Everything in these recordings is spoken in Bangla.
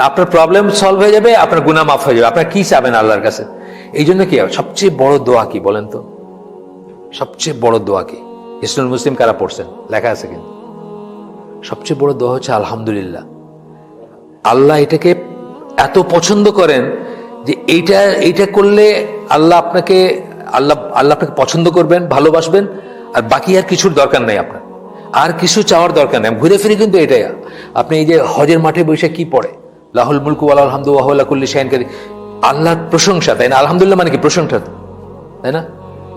আপনার প্রবলেম সলভ হয়ে যাবে, আপনার গুনাহ মাফ হয়ে যাবে। আপনার কি চাবেন আল্লাহর কাছে? এই জন্য কি, সবচেয়ে বড় দোয়া কি বলেন তো? সবচেয়ে বড় দোয়া কি? ইসলাম মুসলিম কারা পড়ছেন? লেখা আছে কিন্তু। সবচেয়ে বড় দোয়া হচ্ছে আলহামদুলিল্লাহ। আল্লাহ এটাকে এত পছন্দ করেন যে এইটা এইটা করলে আল্লাহ আপনাকে, আল্লাহ আল্লাহ আপনাকে পছন্দ করবেন, ভালোবাসবেন, আর বাকি আর কিছুর দরকার নেই আপনার। আর কিছু চাওয়ার দরকার নেই। ঘুরে ফিরে কিন্তু এটাই। আপনি এই যে হজের মাঠে বসে কি পড়ে? লাহুল মুলকু আল্লাহ আলহামদুল্লাহ কুল্লি শাহিনকারী আল্লাহর প্রশংসা, তাই না? আলহামদুলিল্লাহ মানে কি প্রশংসা? তাই না?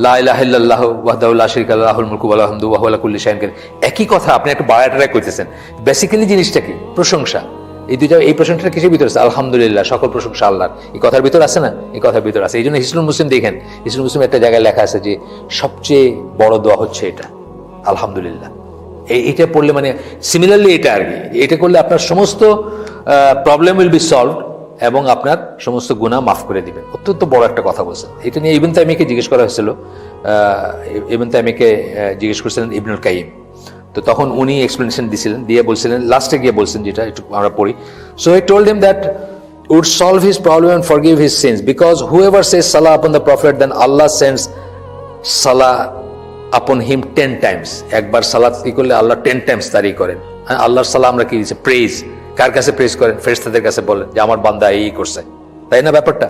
লা ইলাহা ইল্লাল্লাহু ওয়াহদাহু লা শারীকা লাহু, লাহুল মুলকু ওয়া লাহুল হামদু ওয়া হুয়া আলা কুল্লি শাইইন একই কথা, আপনি একটু বাড়াটারা কইতেছেন। বেসিক্যালি জিনিসটা কি? প্রশংসা। এই দুইটা, এই প্রশংসাটা কিসের ভিতরে আছে? আলহামদুলিল্লাহ, সকল প্রশংসা আল্লাহর। এই কথার ভিতর আছে না? এই কথার ভিতর আছে। এই জন্য হিসনুল মুসলিম দেখেন, হিসনুল মুসলিম একটা জায়গায় লেখা আছে যে সবচেয়ে বড় দোয়া হচ্ছে এটা। আলহামদুলিল্লাহ। এই এটা পড়লে মানে সিমিলারলি এটা আর কি। এটা করলে আপনার সমস্ত প্রবলেম উইল বি সলভ এবং আপনার সমস্ত গুণা মাফ করে দিবেন। অত্যন্ত বড় একটা কথা বলছেন। এটা নিয়ে ইবন তাইমিকে জিজ্ঞেস করা হয়েছিল। ইবন তাইমিকে জিজ্ঞেস করেছিলেন ইবনুল কাইম তো তখন উনি এক্সপ্লেনেশন দিছিলেন, দিয়ে বলছিলেন লাস্টে গিয়ে বলছেন যেটা, একটু আমরা পড়ি। So I told him that would solve his problem and forgive his sins because whoever says salah upon the prophet then Allah sends Salah upon him ten Times একবার সালাত কি করলে? আল্লাহ টেন টাইমস তারই করেন। হ্যাঁ আল্লাহর সালাহ আমরা কি দিচ্ছি? প্রেজ কার কাছে প্রেজ করেন? ফেরেস্তাদের কাছে বলেন যে, আমার বান্দা এই করছে। তাই না ব্যাপারটা?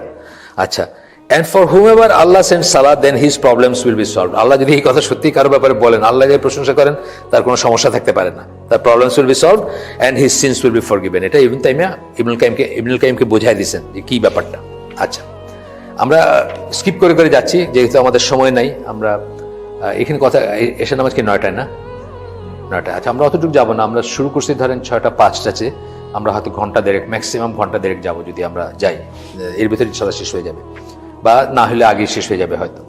আচ্ছা and for whomever Allah send Salah then his problems will be solve আল্লাহ যদি এই কথা সত্যি কারও ব্যাপারে বলেন, আল্লাহ যে প্রশংসা করেন, তার কোনো সমস্যা থাকতে পারে না। তার problems will be solve and his sins will be forgiven এটা ইবন তাইমিয়া, ইবনুল কাইমকে ইবনুল কাইমকে বোঝাই দিয়েছেন যে, কী ব্যাপারটা? আচ্ছা আমরা স্কিপ করে করে যাচ্ছি, যেহেতু আমাদের সময় নাই, আমরা এখানে কথা এসে নামাজ কি নয়টায় না? নয়টায়। আচ্ছা আমরা অতটুকু যাব না, আমরা শুরু করছি, ধরেন ছয়টা পাঁচটাতে আমরা হয়তো ঘণ্টা দেড়েক ম্যাক্সিমাম ঘণ্টা দেড়েক যাব যদি আমরা যাই। এর ভিতরে ইনশাল্লাহ শেষ হয়ে যাবে। বা না হলে আগে শেষ হয়ে যাবে হয়তো।